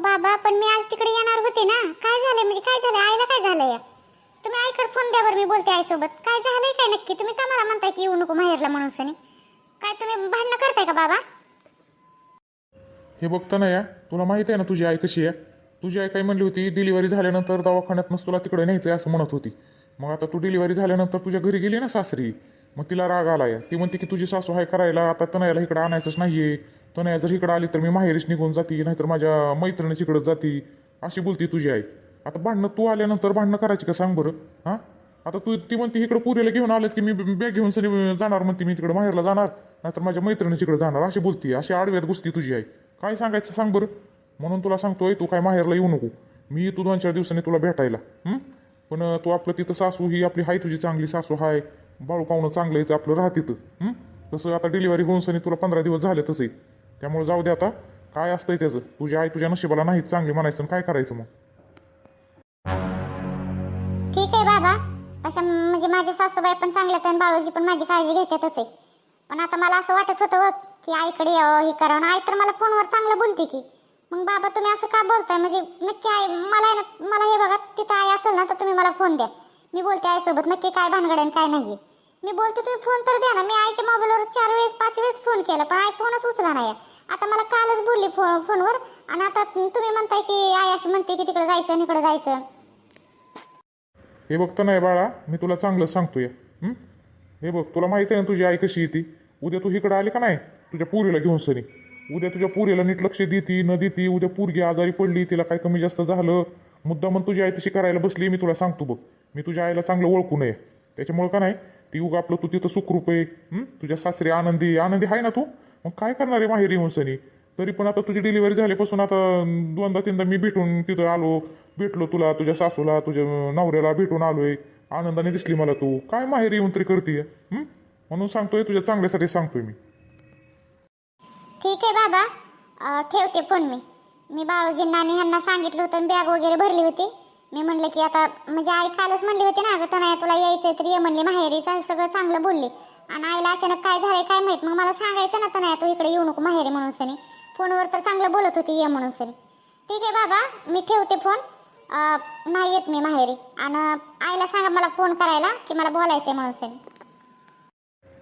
बाबा पण मी आज तिकडे येणार होते ना. काय झालंय म्हणजे काय झालंय आईला काय झालंय तुम्ही आईकडे फोन द्या बरं मी बोलते आईसोबत. काय झालंय काय नक्की? तुम्ही का मला म्हणताय की येऊ नको माहेरला म्हणून सनी? काय तुम्ही भांडणं करताय का बाबा? हे बघता ना या. तुला माहिती आहे ना तुझी आई कशी आहे? तुझी आई काय म्हणली होती डिलिव्हरी झाल्यानंतर दवाखान्यातनंच तुला तिकडे न्यायचं आहे असं म्हणत होती. मग आता तू डिलिव्हरी झाल्यानंतर तुझ्या घरी गेली ना सासरी? मग तिला राग आलाय. ती म्हणते की तुझी सासू हाय करायला आता तनयाला इकडे आणायचंच नाहीये. तनया जर इकडं आली तर मी माहेरीच निघून जाती नाहीतर माझ्या मैत्रिणीच इकडं जाती अशी बोलती तुझी आई. आता भांडणं तू आल्यानंतर भांडणं करायची का सांग बरं हां? आता तू ती म्हणते इकडं पुरीला घेऊन आलेत की मी बॅग घेऊन सनी जाणार म्हणते मी तिकडं माहेरला जाणार नाहीतर माझ्या मैत्रिणीच इकडे जाणार अशी बोलती अशी आडव्यात गोष्टी तुझी आई. काय सांगायचं सांग बरं. म्हणून तुला सांगतोय तू काय माहेरला येऊ नको. मी येतो दोन चार दिवसांनी तुला भेटायला पण तू आपलं तिथं सासू ही आपली हाय तुझी चांगली सासू हाय बाळू पाहुणं चांगलं आहे ते आपलं राहा तिथं तसं आता डिलिव्हरी होऊन सनी तुला पंधरा दिवस झाले तसे त्यामुळे जाऊ दे आता. काय असतंय त्याचं? तुझी आई तुझ्या नशिबाला नाहीच चांगली म्हणायचं काय करायचं मग? ठीक आहे बाबा. तसं म्हणजे माझे सासूबाई पण चांगल्यात आणि बाळूजी पण माझी काळजी घेतातच आहे. पण आता मला असं वाटत होतं हो, की आईकडे यावं हे करावं. आणि आई तर मला फोनवर चांगलं बोलते की. मग बाबा तुम्ही असं का बोलताय? म्हणजे नक्की आई मला आहे ना मला हे बघा तिथं आई असेल ना तर तुम्ही मला फोन द्या. मी बोलते आईसोबत नक्की काय भानगड आहे आणि काय नाही मी बोलते तुम्ही फोन तर द्या ना. मी आईच्या मोबाईलवर चार वेळेस पाच वेळेस फोन केला पण आई फोनच उचला नाही. आता मला कालच बोलली फो फोनवर. आणि आता तुम्ही म्हणताय की आई अशी म्हणते की तिकडे जायचं आणि इकडे जायचं. हे बघता नाही बाळा मी तुला चांगलं सांगतोय. हं? हे बघ तुला माहिती आहे ना तुझी आई कशी येते उद्या तू इकडं आली का नाही? तुझ्या पुरीला घेऊन सरी उद्या तुझ्या पुरीला नीट लक्ष देती न देती उद्या पोरगी आजारी पडली तिला काय कमी जास्त झालं? मुद्दा म्हणून तुझी आई तशी करायला बसली मी तुला सांगतो बघ. मी तुझ्या आईला चांगलं ओळखू नये. त्याच्यामुळं का नाही? ती उगा आपलं तू तिथं सुखरूप आहे. हं? तुझ्या सासरी आनंदी आनंदी आहे ना तू? मग काय करणार आहे माहेरी येऊन सनी तरी पण आता तुझी डिलिव्हरी झाल्यापासून आता दोनदा तीनदा मी भेटून तिथं आलो भेटलो तुला तुझ्या सासूला तुझ्या नवऱ्याला भेटून आलोय. आनंदाने दिसली मला तू. काय माहेरी येऊन तरी करते म्हणून सांगतोय तुझ्या चांगल्यासाठी सांगतोय मी. ठीक आहे बाबा. ठेवते फोन मी. मी बाळूजींना आणि ह्यांना सांगितलं होतं बॅग वगैरे भरली होती. मी म्हणलं की आता म्हणजे आई कालच म्हणली होती ना अगं तनया तुला यायचंय तर ये म्हणले. माहेरी सगळं चांगलं बोलले. आणि आईला अचानक काय झालंय काय माहीत? मग मला सांगायचं ना तनया तू इकडे येऊ नको माहेरी म्हणून सनी. फोनवर तर चांगलं बोलत होती ये म्हणून सनी. ठीक आहे बाबा मी ठेवते फोन. नाही येत मी माहेरी. आणि आईला सांगा मला फोन करायला की मला बोलायचंय म्हणून सनी.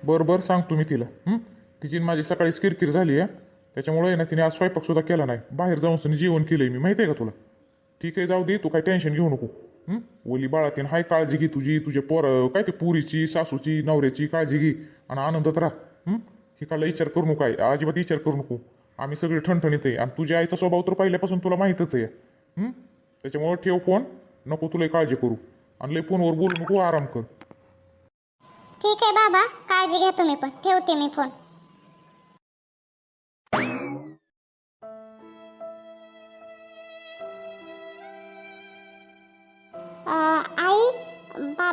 बरं बरं सांगतो मी तिला. हं? तिची माझी सकाळीच किरकिर झाली आहे त्याच्यामुळे ना तिने आज स्वयंपाक सुद्धा केला नाही. बाहेर जाऊन सनी जेवण केलंय मी माहिती आहे का तुला? ठीक आहे जाऊ दे तू काय टेन्शन घेऊ नको. हं? ओली बाळातीन हाय काळजी घे तुझी तुझे पोर काय ते पुरीची सासूची नवऱ्याची काळजी घे आणि आनंदात राहा हं? हे काला विचार करू नको आहे अजिबात विचार करू नको आम्ही सगळे ठणठणीत आहे आणि तुझ्या आईचा स्वभाव तर पहिल्यापासून तुला माहीतच आहे हं? ठेव फोन नको तुला काळजी करू आणि लय फोनवर बोलू नको आराम कर ठीक आहे बाबा काळजी घ्या तुम्ही पण ठेवते मी फोन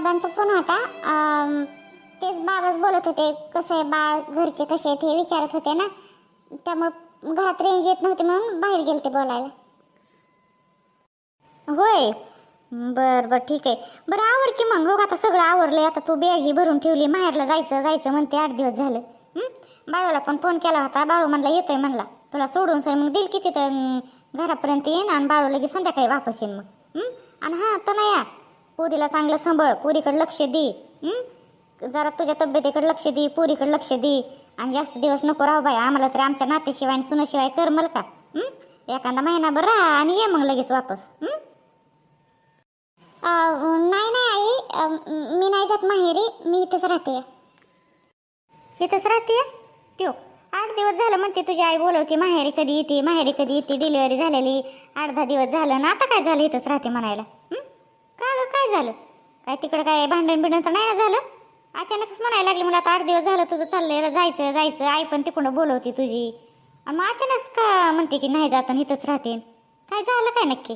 बाबांचा फोन होता. तेच बाबाच बोलत होते कसं आहे बाळ घरचे कसे आहेत हे विचारत होते ना. त्यामुळे घरात रेंज येत नव्हती म्हणून बाहेर गेलते बोलायला. होय. बर बर ठीक आहे. बरं आवर की मग. बघ आता सगळं आवरलंय. आता तू बॅगी भरून ठेवली माहेरला जायचं जायचं म्हणते आठ दिवस झाले. बाळूला पण फोन केला होता. बाळू म्हणला येतोय म्हणला. तुला सोडून सर मग दिल की तिथं घरापर्यंत येईन आणि बाळू लगेच संध्याकाळी वापस येईन मग. आणि हां तर नाही या पुरीला चांगलं सांभाळ पुरीकडे लक्ष दे. जरा तुझ्या तब्येतीकडे लक्ष दे पुरीकडे लक्ष दे. आणि जास्त दिवस नको राहू बाई आम्हाला तरी आमच्या नातेशिवाय आणि सुनाशिवाय करमल का? एखादा महिनाभर राहा आणि ये मग लगेच वापस. नाही नाही आई. मी नाही जात माहेरी. मी इथंच राहते. इथंच राहते? त्यो आठ दिवस झालं म्हणते तुझी आई बोलवते माहेरी कधी येते माहेरी कधी येते डिलिव्हरी झालेली. आठ दहा दिवस झालं ना आता काय झालं? इथंच राहते म्हणायला. का काय झालं? काय तिकडं काय भांडण बिंडण तर नाही ना झालं? अचानकच म्हणायला लागली मला आता आठ दिवस झालं तुझं चाललंय जायचं जायचं आई पण तिकडं बोलवते तुझी. आणि मग अचानक का म्हणते की नाही जात इथंच राहते. काय झालं काय नक्की?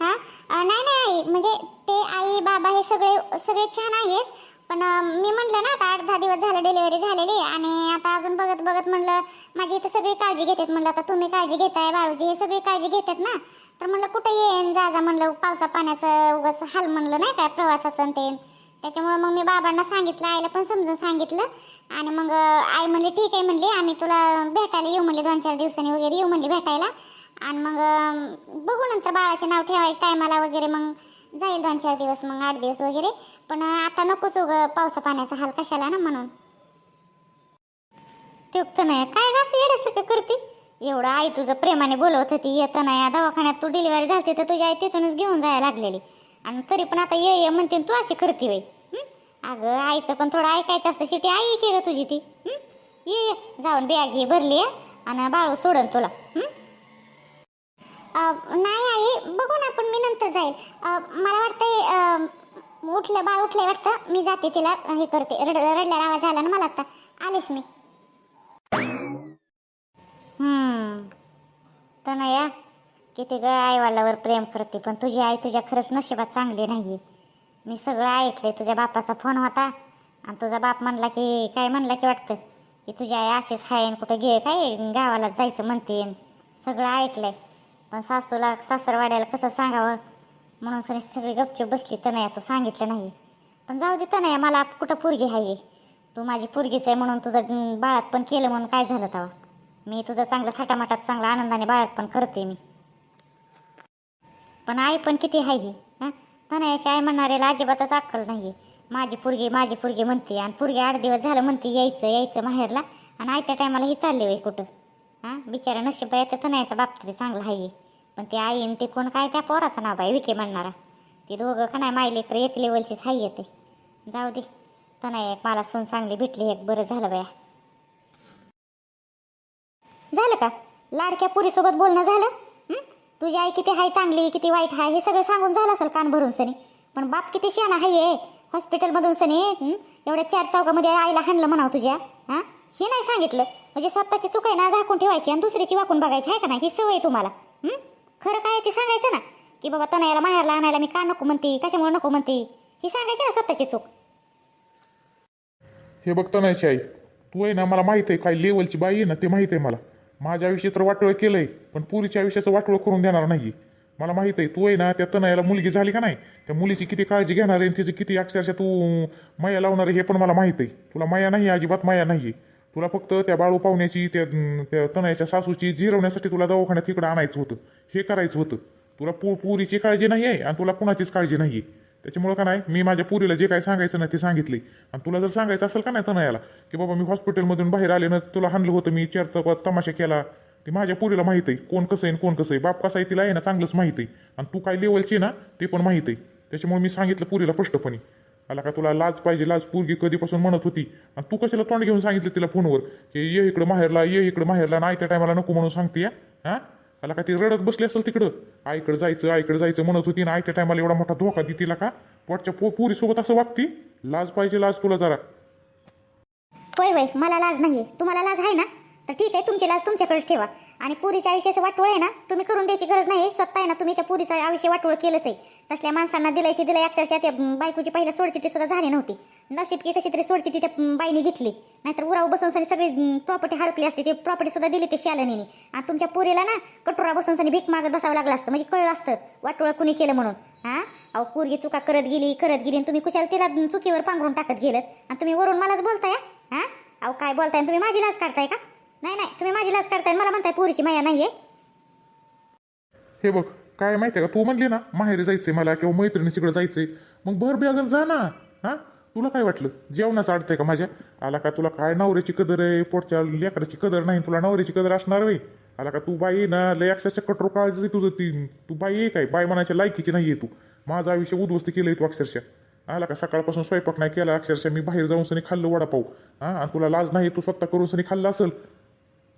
हा? नाही नाही आई म्हणजे ते आई बाबा हे सगळे सगळे छान आहेत. पण मी म्हटलं ना आता आठ दहा दिवस झालं डिलिव्हरी झालेली आणि आता अजून बघत बघत म्हणलं माझी इथं सगळी काळजी घेतात. म्हणलं आता तुम्ही काळजी घेताय बाळूजी हे सगळी काळजी घेतात ना. तर म्हणलं कुठं येईन जा जा. म्हणलं पावसा पाण्याचं उगाच हाल म्हणलं नाही काय प्रवासाचं ते. त्याच्यामुळे मग मी बाबांना सांगितलं आईला पण समजून सांगितलं. आणि मग आई म्हणली ठीक आहे म्हणली आम्ही तुला भेटायला येऊ म्हणली दोन चार दिवसांनी वगैरे येऊ म्हणली भेटायला. आणि मग बघू नंतर बाळाचे नाव ठेवायचं टायमाला वगैरे मग जाईल दोन चार दिवस मग आठ दिवस वगैरे. पण आता नकोच उग पावसा पाण्याचा हाल कशाला ना म्हणून. ते नाही. काय गास येण्यासारखं करते? एवढं आई तुझं प्रेमाने बोलवत होती येतं नाही. या दवाखान्यात तू डिलिव्हरी झाली तर तुझी आई तिथूनच घेऊन जायला लागलेली. आणि तरी पण आता ये ये म्हणते तू अशी करते वय अगं आईचं पण थोडं ऐकायचं असतं. शेवटी आई की गं तुझी ती. ये ये. जाऊन बॅग घे भरली आहे आणि बाळू सोडन तुला. नाही आई बघू ना पण मी नंतर जाईल मला वाटतंय उठलं बाळ उठलंय वाटतं. मी जाते तिला हे करते. रड रडल्याला आवाज आला ना मला आता. आलेच मी. हम्म तनया किती ग आईवाल्यावर प्रेम करते पण तुझी आई तुझ्या खरंच नशिबात चांगली नाहीये. मी सगळं ऐकलंय तुझ्या बापाचा फोन होता आणि तुझा बाप म्हणला की काय म्हणला की वाटतं की तुझी आई अशीच आहे आणि कुठं घे काय गावाला जायचं म्हणते सगळं ऐकलंय. पण सासूला सासरवाड्याला कसं सांगावं? म्हणून सनी सगळी गपचूप बसली तनया तू सांगितलं नाही. पण जाऊ दे तनया मला कुठं पोरगी आहे तू माझी पोरगीच आहे म्हणून तुझं बाळात पण केलं म्हणून काय झालं तेव्हा मी तुझं चांगलं थाटामाटात चांगलं आनंदाने बाळात पण करते मी. पण आई पण किती आहे ही हां? तनयाची आई म्हणणाऱ्याला अजिबातच अक्कल नाही माझी पोरगी माझी पोरगी म्हणते आणि पोरगी आठ दिवस झालं म्हणते यायचं यायचं माहेरला आणि आयत्या टायमाला ही चालली वय कुठं? हां? बिचारा नशीब आहे तर तनयाचा बाप तरी चांगला आहे पण ते आई आणि ते कोण काय त्या पोराचं नाव आहे विके म्हणणारा. ते दोघं का नाही मायले एक लेवलचीच हाय येते जाऊ दे. तनाई एक मला सून चांगली भेटली एक बरं झालं बाया. झालं का? लाडक्या पुरीसोबत बोलणं झालं? तुझी आई किती हाय चांगली किती वाईट हाय हे सगळं सांगून झालं असेल कान भरून सनी. पण बाप किती शहाणा हाय हॉस्पिटलमधून सनी एवढ्या चार चौकामध्ये आईला हाणलं म्हणावं तुझ्या हां? हे नाही सांगितलं. म्हणजे स्वतःची चूक आहे ना झाकून ठेवायची आणि दुसरीची वाकून बघायची आहे का नाही? ही सवय आहे तुम्हाला. खरं काय ते सांगायचं ना. की बाबा तनयाला माहेरला आणायला मी का नको म्हणते कशामुळे नको म्हणते? ही सांगायची ना स्वतःची चूक. हे बघतो नाही आई तू आहे ना मला माहीत आहे काय लेवलची बाई आहे ना ते माहीत आहे मला. माझ्या आयुष्यात तर वाटोळ केलंय पण पुरीच्या आयुष्याचं वाटोळ करून देणार नाही. मला माहीत आहे तू आहे ना त्या तनयाला मुलगी झाली का नाही? त्या मुलीची किती काळजी घेणार आहे आणि तिची किती अक्षरशः तू माया लावणार आहे हे पण मला माहीत आहे. तुला माया नाही अजिबात माया नाही. तुला फक्त त्या बाळू पाहुण्याची त्या त्या तनयाच्या सासूची जिरवण्यासाठी तुला दवाखान्यात तिकडं आणायचं होतं हे करायचं होतं. तुला पु पुरीची काळजी नाही आहे आणि तुला कुणाचीच काळजी नाही आहे. त्याच्यामुळं का नाही मी माझ्या पुरीला जे काय सांगायचं ना ते सांगितले. आणि तुला जर सांगायचं असेल का नाही तनयाला की बाबा मी हॉस्पिटलमधून बाहेर आले ना तुला हाणलं होतं मी चार तमाशा केला. ते माझ्या पुरीला माहीत आहे कोण कसं आहे कोण कसं आहे. बाप कसा आहे तिला आहे ना चांगलंच माहीत आहे. आणि तू काय लेवलची आहे ना ते पण माहिती आहे. त्याच्यामुळे मी सांगितलं पुरीला स्पष्टपणे. आला का तुला लाज पाहिजे लाज पोरगी कधीपासून म्हणत होती. आणि तू कशाला तोंड घेऊन सांगितलं तिला फोनवर? की ये इकडं माहेरला ये इकडं माहेरला नाही त्या टायमाला नको म्हणून सांगते हा? त्याला का ती रडत बसली असेल तिकडं? आईकडे जायचं आईकडे जायचं म्हणत होती ना आयत्या टायमाला एवढा मोठा धोका दे तिला का? पोटच्या पो पुरीसोबत असं वागती? लाज पाहिजे लाज तुला जरा. होय होय मला लाज नाही तुम्हाला लाज आहे ना? तर ठीक आहे तुमची लाज तुमच्याकडेच ठेवा. आणि पुरीच्या आयुष्याचं वाटोळ आहे ना तुम्ही करून द्यायची गरज नाही स्वतः आहे ना तुम्ही त्या पुरीचं आयुष्य वाटोळ केलंच आहे. तसल्या माणसांना दिलायची दिलाय अक्षरशः त्या बायकोची पहिल्या सोडचिठी सुद्धा झाली नव्हती. नसीब की कशी तरी सोडची त्या बाईने घेतली. नाहीतर उराव बसून सनी सगळी प्रॉपर्टी हडपली असते. ते प्रॉपर्टी सुद्धा दिली ते शालनीने. आणि तुमच्या पुरीला ना कटोरा बसून सनी भीक मागत बसावं लागलं असतं. म्हणजे कळलं असतं वाटोळं कुणी केलं म्हणून. हां? अहो पोरगी चुका करत गेली करत गेली आणि तुम्ही कुशाल तिला चुकीवर पांघरून टाकत गेलं आणि तुम्ही वरून मलाच बोलताय हा? अहो काय बोलताय? तुम्ही माझी लाज काढताय का? नाही नाही तुम्ही माझी लाज काढताय मला म्हणताय पोरीची माया नाहीये. हे बघ काय माहितीये का? तू म्हणली ना माहेरी जायचंय मला किंवा मैत्रिणीकडे जायचंय. मग भर ब्यागन जा ना हां? तुला काय वाटलं? जेवणाचं अडतंय का माझ्या? आला का तुला काय नवऱ्याची कदर आहे? पोटच्या लेकराची कदर नाही तुला नवऱ्याची कदर असणार वे आला का तू बाई आहे ना लय अक्षरशः कठोर काळजी आहे तुझं ती. तू बाई आहे काय? बाई म्हणायच्या लायकीची नाही आहे तू. माझं आयुष्य उद्ध्वस्त केलंय तू अक्षरशः. आला का सकाळपासून स्वयंपाक नाही केला अक्षरशः मी बाहेर जाऊन सनी खाल्लं वडापाव. हा? आणि तुला लाज नाही तू स्वतः करून सनी खाल्लं असेल?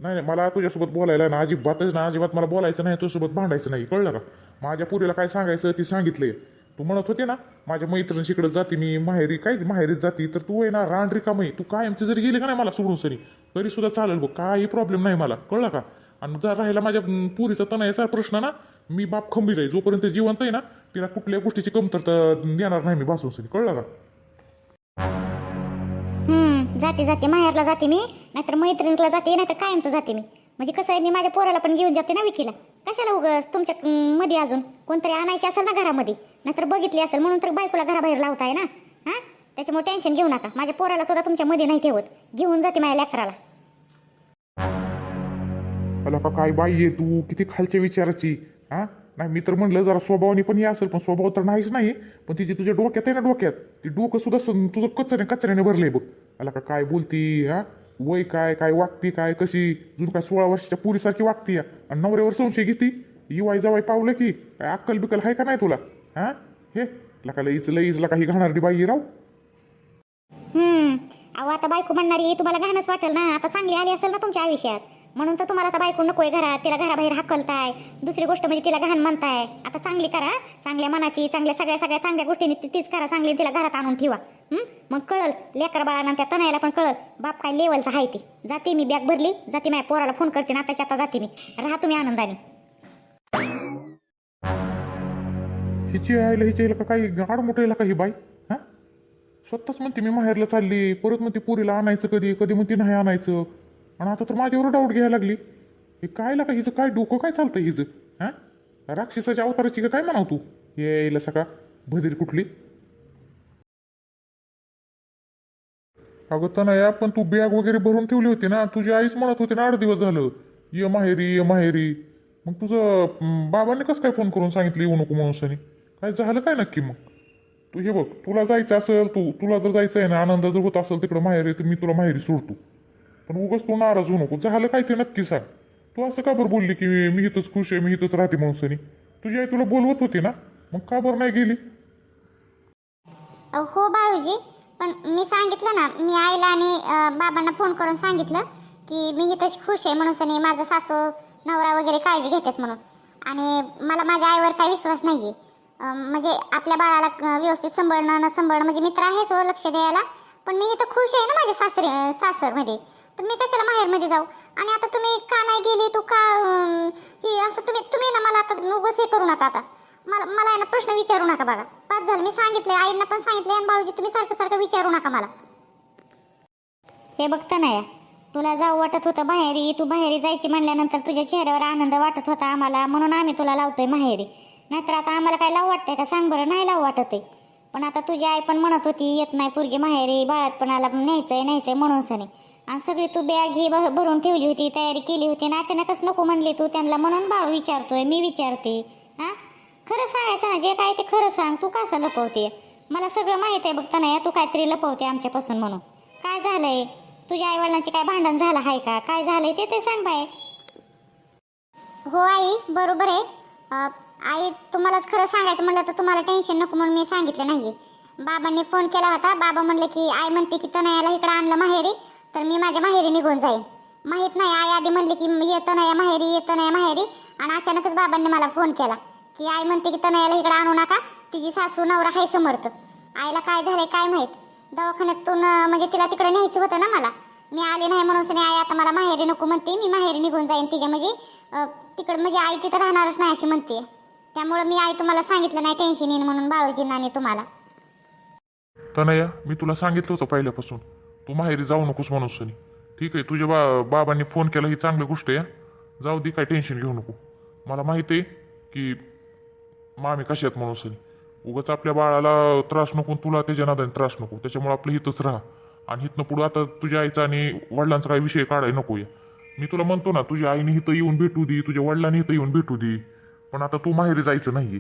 नाही नाही मला तुझ्यासोबत बोलायला ना अजिबातच ना अजिबात मला बोलायचं नाही तुझ्यासोबत भांडायचं नाही. कळलं का? माझ्या पुरीला काय सांगायचं ती सांगितलंय. तू म्हणत होते ना माझ्या मैत्रिणीकडे जाते मी माहेरी काय माहेरीत जाते तर तू आहे ना रान रिकामं तू कायमची जरी गेली का नाही मला सोडून सरी तरी सुद्धा चालेल बघ काही प्रॉब्लेम नाही मला कळलं का? आणि जर राहिला माझ्या पुरीचा तणायचा प्रश्न ना मी बाप खंबीर आहे जोपर्यंत जिवंत आहे ना तिला कुठल्या गोष्टीची कमतरता देणार नाही मी भासून सरी कळलं का? जाते जाते माहेरला जाते मी नाहीतर मैत्रिणीला जाते नाहीतर कायमचं जाते मी. म्हणजे कसं आहे मी माझ्या पोराला पण घेऊन जाते ना विकीला. कशाला उगस तुमच्या मध्ये अजून? कोणतरी आणायची असेल ना घरामध्ये. नाहीतर बघितली असेल म्हणून तर बायकोला घराबाहेर लावताय ना? हां? त्याच्यामुळे टेन्शन घेऊ नका. माझ्या पोराला सुद्धा तुमच्या मध्ये नाही ठेवत. घेऊन जाते माझ्या लेकराला. अला का काय बाई आहे तू? किती खालच्या विचाराची? हा? नाही मी तर म्हणलं जरा स्वभावाने पण हे असेल पण स्वभाव तर नाहीच नाही. पण तिची तुझ्या डोक्यात आहे ना डोक्यात? ती डोकं सुद्धा तुझं कचऱ्या कचऱ्याने भरलंय बघ. अला का काय बोलती हा? वय काय काय वागती काय कशी? जुन काय सोळा वर्षाच्या पुरीसारखी वागती या. आणि नवऱ्यावर संशय घेती? इवाय जवाय पावलं की? काय अक्कल बिकल आहे का नाही तुला? हां? हे लका लईच लईच लका ही घाणारी बाई राव. हम्म. अहो आता बायको म्हणणारी तुम्हाला घाणच वाटेल ना. आता चांगली आली असेल ना तुमच्या आयुष्यात. म्हणून तर तुम्हाला आता बायको नकोय घरात. तिला घराबाहेर हाकलताय. दुसरी गोष्ट म्हणजे तिला घाण म्हणताय आता चांगली करा. चांगल्या मनाची चांगल्या सगळ्या सगळ्या चांगल्या गोष्टीने ती- तीच करा चांगली. तिला घरात आणून ठेवा. हं? मग कळल. लेकर बाळांना त्या तणायला पण कळल. बाप काय लेवलचा आहे ती. जाते मी बॅग भरली. जाते माझ्या पोराला फोन करते. ना आताच्या आता जाते मी. राहा तुम्ही आनंदाने. हिची आईला हिची यायला का काही गाड मोठं का ही बाई? हा? स्वतःच म्हणते मी माहेरला चालली. परत म्हणते पुरीला आणायचं कधी? कधी म्हणते नाही आणायचं. आणि आता तर माझ्यावर डाऊट घ्यायला लागली. हे काय का हिचं काय डोकं काय चालतं हिचं? हा? राक्षसाच्या अवताराची का काय म्हणाव तू? यायला सका. भदीर कुठली? अगं तनया पण तू बॅग वगैरे भरून ठेवली होती ना. तुझी आईच म्हणत होती ना आठ दिवस झालं. ये माहेरी ये माहेरी. मग तुझं बाबांनी कसं काय फोन करून सांगितलं येऊ नको म्हणून सनी? काय झालं काय नक्की मग? तू हे बघ तुला जायचं असेल तू तुला जर जायचं आहे ना आनंद जर होत असेल तिकडं माहेरी तर मी तुला माहेरी सोडतो. पण उगाच तू नाराज होऊ नको. झालं काय ते नक्की सांग. तू असं का बरं बोलली की मी इथंच खुश आहे मी इथंच राहते म्हणून सनी तुझी आई तुला बोलवत होती ना? मग का बरं नाही गेली? हो बाळूजी पण मी सांगितलं ना मी आईला आणि बाबांना फोन करून सांगितलं की मी इथं खुश आहे म्हणून सनी माझं सासू नवरा वगैरे काळजी घेतात म्हणून. आणि मला माझ्या आईवर काही विश्वास नाही आहे म्हणजे आपल्या बाळाला व्यवस्थित सांभाळणं न सांभाळणं म्हणजे मित्र आहेच हो लक्ष द्यायला. पण मी इथं खुश आहे ना माझ्या सासरे सासरमध्ये. तर मी कशाला माहेरमध्ये जाऊ? आणि आता तुम्ही का नाही गेली? तू का ही असं तुम्ही तुम्ही ना मला आता उगस हे करू नका आता. मला मला आहे ना प्रश्न विचारू नका बघा. पाच झालं मी सांगितले आईंना पण सांगितले आणि भाऊजी तुम्ही सारखं सारखं विचारू नका मला. हे बघता ना या तुला जाऊ वाटत होतं बाहेरी तू बाहेरी जायची म्हणल्यानंतर तुझ्या चेहऱ्यावर आनंद वाटत होता आम्हाला. म्हणून आम्ही तुला लावतोय माहेरी. नाहीतर आता आम्हाला काय लावू वाटतंय का? सांग बरं नाही लावू वाटत आहे पण आता तुझी आई पण म्हणत होती येत नाही पोरगी माहेरी बाळातपणाला न्यायचंय न्यायचंय म्हणून सने. आणि सगळी तू बॅग ही भरून ठेवली होती तयारी केली होती आणि अचानकच नको म्हणली तू त्यांना. म्हणून बाळू विचारतोय मी विचारते. हा? खरं सांगायचं ना जे काय ते खरं सांग. तू कसं लपवते मला सगळं माहीत आहे बघता नाही तू काहीतरी लपवते आमच्यापासून म्हणून. काय झालंय? तुझ्या आईवडिलांचे काय भांडण झालं आहे का? काय झालंय ते ते सांग बाय हो आई बरोबर आहे. आई तुम्हालाच खरं सांगायचं म्हणलं तर तुम्हाला टेन्शन नको म्हणून मी सांगितलं नाही. बाबांनी फोन केला होता. बाबा म्हणले की आई म्हणते की तनयाला इकडं आणलं माहेरी तर मी माझ्या माहेरी निघून जाईन. माहीत नाही. आई आधी म्हणली की येतं नाही माहेरी येतं नाही माहेरी. आणि अचानकच बाबांनी मला फोन केला की आई म्हणते की तनयाला इकडं आणू नका. तिची सासू नवरा आहे समर्थ. आईला काय झालंय काय माहीत? दवाखान्यातून म्हणजे तिला तिकडे न्यायचं होतं ना मला. मी आले नाही म्हणून सनी आई आता मला माहेरी नको म्हणते. मी माहेरी निघून जाईन तिच्या म्हणजे तिकडं म्हणजे आई तिथं राहणारच नाही अशी म्हणते त्यामुळे मी आई तुम्हाला सांगितलं नाही टेन्शन येईन म्हणून बाळूजींना आणि तुम्हाला. तनया मी तुला सांगितलं होतं पहिल्यापासून. तू माहेरी जाऊ नकोस म्हणून सनी. ठीक आहे तुझ्या बा बाबांनी फोन केला ही चांगली गोष्ट आहे जाऊ दे काय टेन्शन घेऊ नको. मला माहिती आहे की मामी कशात म्हणून सनी. उगाच आपल्या बाळाला त्रास नको तुला त्याच्या नादाने त्रास नको. त्याच्यामुळे आपलं हितच राहा. आणि हिथनं पुढं आता तुझ्या आईचा आणि वडिलांचा काही विषय काढाय नको या. मी तुला म्हणतो ना तुझ्या आईने इथं येऊन भेटू दे तुझ्या वडिलांनी इथं येऊन भेटू दे. पण आता तू माहेरी जायचं नाहीये.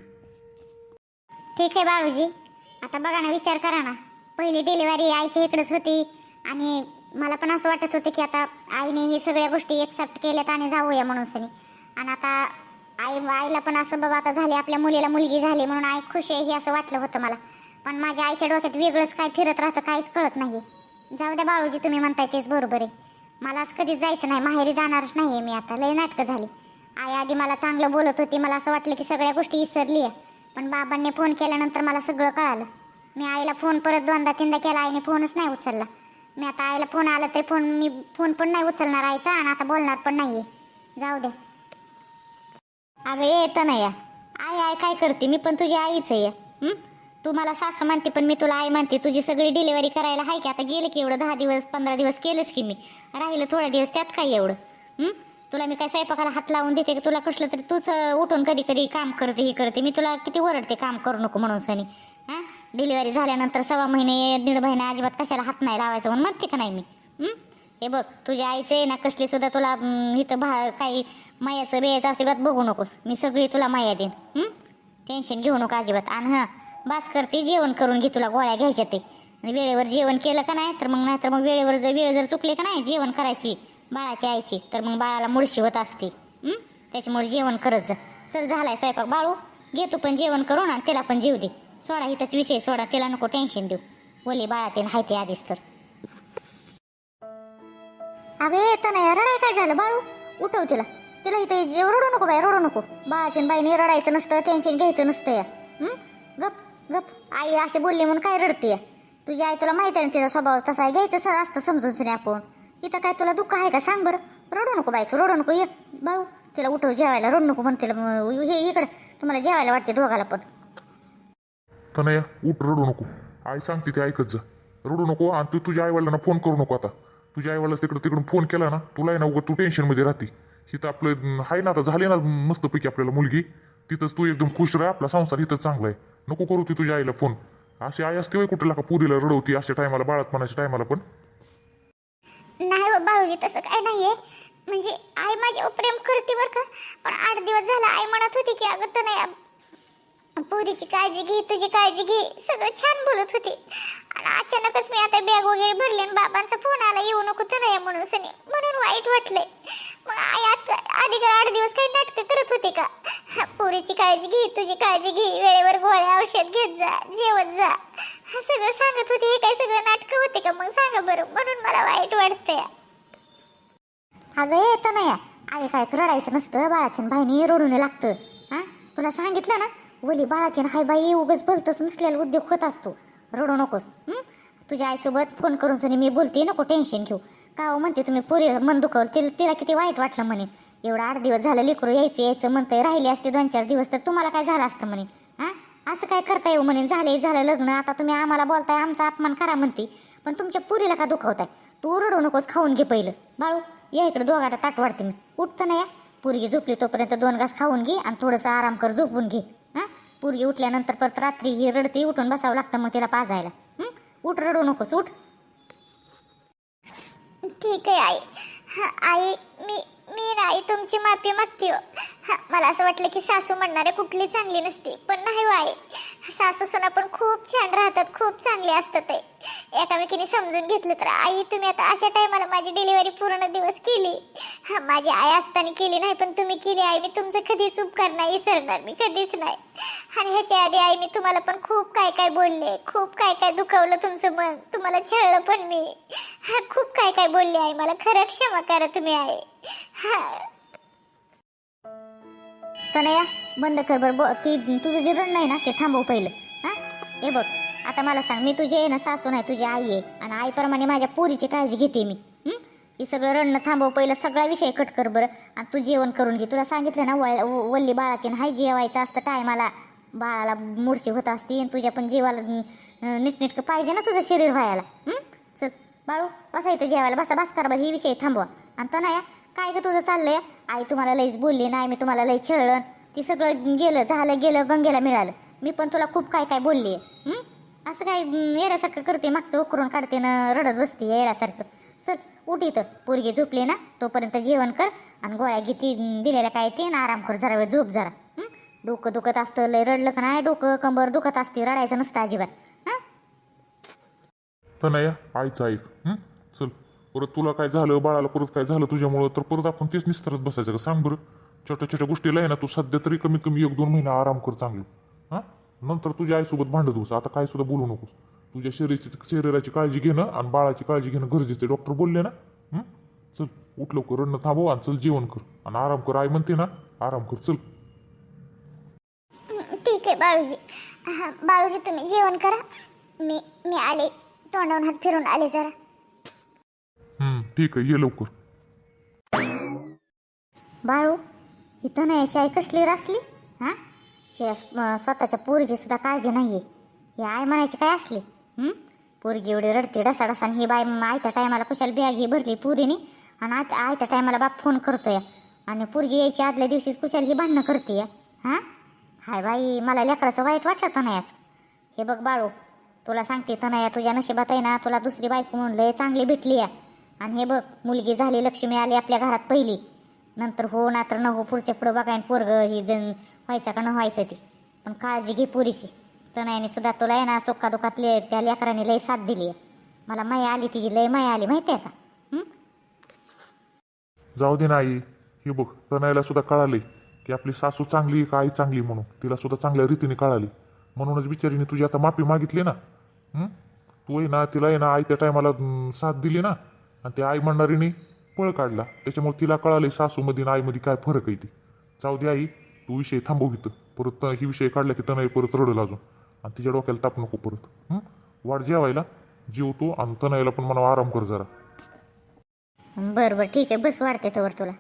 ठीक आहे बाळूजी. आता बघा ना विचार करा ना. पहिली डिलिव्हरी आईच्या इकडेच होती आणि मला पण असं वाटत होतं की आता आईने ही सगळ्या गोष्टी एक्सेप्ट केल्यात आणि जाऊया म्हणून सनी. आणि आता आई आईला पण असं बाबा आता झाली आपल्या मुलीला मुलगी झाली म्हणून आई खुश आहे हे असं वाटलं होतं मला. पण माझ्या आईच्या डोक्यात वेगळंच काय फिरत राहतं काहीच कळत नाही जाऊ द्या बाळूजी तुम्ही म्हणताय तेच बरोबर आहे. मला असं कधीच जायचं नाही माहेरी जाणारच नाही आहे मी आता. लय नाटकं झाली. आई आधी मला चांगलं बोलत होती. मला असं वाटलं की सगळ्या गोष्टी विसरली आहे. पण बाबांनी फोन केल्यानंतर मला सगळं कळालं. मी आईला फोन परत दोनदा तीनदा केला. आईने फोनच नाही उचलला. मी आता आईला फोन आला तरी फोन मी फोन पण नाही उचलणार आईचा आणि आता बोलणार पण नाही आहे जाऊ दे. अगं येतं नाही या. आई आई काय करते? मी पण तुझी आईच आहे. तू मला सासू म्हणते पण मी तुला आई म्हणते. तुझी सगळी डिलिव्हरी करायला आहे की? आता गेले की एवढं दहा दिवस पंधरा दिवस केलंच की मी. राहिलं थोडे दिवस त्यात काय एवढं? तुला मी काय स्वयंपाकाला हात लावून देते की? तुला कसलं तरी तूच उठून कधी कधी काम करते हे करते. मी तुला किती ओरडते काम करू नको म्हणून सनी. हां डिलिव्हरी झाल्यानंतर सव्वा महिने दीड महिने अजिबात कशाला हात नाही लावायचा म्हणून म्हणते का नाही मी? हे? बघ तुझ्या आईचं आहे ना कसली सुद्धा तुला इथं भा काही मायाचं बियाचं अजिबात बघू नकोस. मी सगळी तुला माया देईन. टेन्शन घेऊ नको अजिबात. आणि हां बास करते जेवण करून घे तुला गोळ्या घ्यायच्या ते. वेळेवर जेवण केलं का नाही तर मग नाही तर मग वेळेवर जर वेळ जर चुकले का नाही जेवण करायची. बाळाच्या आईची. तर मग बाळाला मुळशी होत असते. त्याच्यामुळे जेवण करत जा. चल झालाय स्वयंपाक. बाळू घे तू पण जेवण करू ना तिला पण जेव दे. सोडा इथंच विषय सोडा. तिला नको टेन्शन देऊ. बोले बाळा ते हाय ते आधीच तर. अगं येतं नाही रडाय काय झालं बाळू? उठव तिला. तिला इथे जेव रडू नको बाई रडू नको. बाळाच्या बाईने रडायचं नसतं टेन्शन घ्यायचं नसतं या. गप गप. आई असे बोलले म्हणून काय रडते तुझी आई तुला माहिती आहे ना तिचा स्वभाव तसा आहे. घ्यायचं असतं समजून नाही आपण. इथं काय तुला दुःख आहे का? सांग बरं. रडू नको बाई तू रडू नको. ये. बाळू तिला उठव जेवायला रडू नको म्हणते हे इकडं. तुम्हाला जेवायला वाटते दोघाला पण. तनया उठ रडू नको. आई सांगते ते ऐकत जा. रडू नको आणि तू तुझ्या आईवडिलांना फोन करू नको आता. तुझ्या आईवाला तिकडं तिकडून फोन केला ना तुला आहे ना उगा तू टेन्शनमध्ये राहते. इथं आपलं आहे ना आता झाले ना मस्तपैकी आपल्याला मुलगी. तिथंच तू एकदम खुश राह आपला संसार इथंच चांगला आहे. नको करू ती तुझ्या आईला फोन. अशी आई असते होय कुठं पुरीला रडवती अशा टायमाला बाळातपणाच्या टायमाला पण. नाही बाळूजी तसं काय नाहीये. म्हणजे आई माझ्यावर प्रेम करते बरं का. पण आठ दिवस झाला आई म्हणत होती की अगं तर नाही पोरीची काळजी घे तुझी काळजी घे. सगळं छान बोलत होती. आणि अचानकच मी आता बॅग वगैरे भरले आणि बाबांचा फोन आला येऊ नको तर नाही म्हणून सनी म्हणून वाईट वाटलंय. मग आई आता आधी का आठ दिवस काही नाटकं करत होते का? पोरीची काळजी घे तुझी काळजी घे. वेळेवर गोळ्या औषध घेत जा जेवत जा. हा सगळं सांगत होते. हे काय सगळं नाटकं होते का? मग सांगा बरं. म्हणून मला वाईट वाटतंय. अगं येतं नाही. आई काय रडायचं नसतं. बाळाच्या बाईने रडून लागतं. हा? तुला सांगितलं ना? वली बाळातीन हाय बाई उगच बोलतच नसलेला उद्योग होत असतो. रडू नकोस तुझ्या आईसोबत फोन करून सनी मी बोलते नको टेन्शन घेऊ. का हो म्हणते तुम्ही पुरी मन दुखवलं तिला तिला किती वाईट वाटलं म्हणे. एवढं आठ दिवस झालं लेकरू यायचं यायचं म्हणतं राहिले असते दोन चार दिवस तर तुम्हाला काय झालं असतं म्हणे? हां असं काय करता येऊ हो म्हणे? झाले झालं लग्न आता तुम्ही आम्हाला बोलताय आमचा अपमान करा म्हणते. पण तुमच्या पुरीला का दुखवताय? तू रडू नकोस खाऊन घे पहिलं. बाळू या इकडे दोघाला ताट वाढते मी. उठतं ना या. पुरगी झोपली तोपर्यंत दोन घास खाऊन घे आणि थोडंसं आराम कर झोपून घे. पुरगी उठल्यानंतर परत रात्री ही रडती उठून बसावं लागतं मग तिला पाजायला. उठ रडू नकोस उठ. ठीक आहे आई. हा, आई मी मी नाही तुमची माफी मागते हो. हा, मला असं वाटलं की सासू म्हणणारे कुठली चांगली नसते पण नाही वाय सासू सुना पण खूप छान राहतात खूप चांगले असतात ते. एकामेकीने समजून घेतलं तर आई तुम्ही आता अशा टायमाला माझी डिलिव्हरी पूर्ण दिवस केली. हा, माझी आई असताना केली नाही पण तुम्ही केली आई. मी तुमचं कधीच उपकार नाही विसरणार मी कधीच नाही. आणि ह्याच्या आधी आई मी तुम्हाला पण खूप काय काय बोलले खूप काय काय दुखवलं तुमचं मन तुम्हाला छळलं पण मी. हा खूप काय काय बोलले आई. मला खरं क्षमा करा तुम्ही आई. हा तनया बंद कर बरं. ब- ती तुझं जे रण आहे ना ते थांबव पहिलं. हां? हे बघ आता मला सांग मी तुझी आहे ना सासू नाही तुझी आई आहे. आणि आईप्रमाणे माझ्या पोरीची काळजी घेते मी. हे? सगळं रणनं थांबव पहिलं सगळा विषय कट कर बरं. आणि तू जेवण करून घे. तुला सांगितलं ना वळ व- वल्ली बाळातीन हाय जेवायचं असतं टायमाला बाळाला मुडशी होत असते आणि तुझ्या पण जीवाला नीटनेटकं पाहिजे ना तुझं शरीर व्हायला. चल बाळू बसा इथं जेवायला बसा बस करा बस हे विषय थांबवा. आणि तर नाही काय ग तुझं चाललंय? आई तुम्हाला लईच बोलली नाही मी तुम्हाला लई छळलं ती सगळं गेलं झालं गेलं गंगेला मिळालं. मी पण तुला खूप काय काय बोलली आहे असं काय येड्यासारखं करते मागचं उकरून काढते ना रडत बसते येड्यासारखं. चल उठ इथं. पोरगी झोपली ना तोपर्यंत जेवण कर आणि गोळ्या घेती दिलेल्या काय ते ना आराम कर जरा वेळ झोप जरा. डोकं दुखत असतं लय रडलं का नाही डोकं कंबर दुखत असते रडायचं नसतं अजिबात. हां? तनया आईचं ऐक. चल. परत तुला काय झालं बाळाला परत काय झालं तुझ्यामुळं? तर परत आपण तेच निस्तरत बसायचं का? सांग बरं. छोट्या छोट्या गोष्टीला आहे ना तू सध्या तरी कमी कमी एक दोन महिना आराम कर चांगलं. हां? नंतर तुझ्या आईसोबत भांडत होस आता काय सुद्धा बोलू नकोस. तुझ्या शरीराची शरीराची काळजी घेणं आणि बाळाची काळजी घेणं गरजेचं आहे. डॉक्टर बोलले ना? चल उठ लवकर रडणं थांबव आणि चल जेवण कर. आणि आराम कर. आई म्हणते ना आराम कर चल. ठीक आहे बाळूजी. बाळूजी तुम्ही जेवण करा. मी मी आले. तोंडावून हात फिरून आले जरा. ठीक आहे ये लवकर. बाळू इथं ना याची आई कसली रासली? हां? हे स्वतःच्या पोरीची सुद्धा काळजी नाही आहे ही आई म्हणायची काय असली? हं? पोरगी एवढी रडते डसा डसा आणि ही बाय आयत्या टायमाला कुशाल बॅग भरली पुरीने आणि आय आयत्या टायमाला बाप फोन करतोय. आणि पोरगी यायची आदल्या दिवशीच कुशाल ही भांडणं करते. हां? हाय बाई मला लेकराचं वाईट वाटलं तर नाही आज हे बघ बाळू तुला सांगते तनया तुझ्या नशिबात आहे ना तुला दुसरी बायको म्हणलंय चांगली भेटली आहे आणि हे बघ मुलगी झाली लक्ष्मी आली आपल्या घरात पहिली. नंतर हो ना तर न हो पुढच्या पुढं बघायन पोरग ही जण व्हायचं का न व्हायचं ती. पण काळजी घे पुरीशी. तनयाने सुद्धा तुला आहे ना सुखा दुखात ले त्या लेकराने लय साथ दिली आहे. मला माया आली तिची लय माया आली माहिती आहे का? हं? जाऊ दे ना आई. हे बघ तनयाला सुद्धा कळाले की आपली सासू चांगली आहे का आई चांगली आहे म्हणून. तिला सुद्धा चांगल्या रीतीने कळाली. म्हणूनच बिचारीने तुझी आता माफी मागितली ना. हं? तू आहे ना तिला आहे ना आई त्या टायमाला साथ दिली ना. आणि त्या आई म्हणणारीने पळ काढला. त्याच्यामुळे तिला कळाले सासूमध्ये आणि आईमध्ये काय फरक आहे ती? जाऊ दे आई तू विषय थांबव इथं. परत ही विषय काढला की तनाई परत रडल अजून. आणि तिच्या डोक्याला ताप नको परत. वाट जेवायला? जेवतो आणि तनाईला पण मला आराम कर जरा. बरं बरं. ठीक आहे. बस वाढते तवर तुला.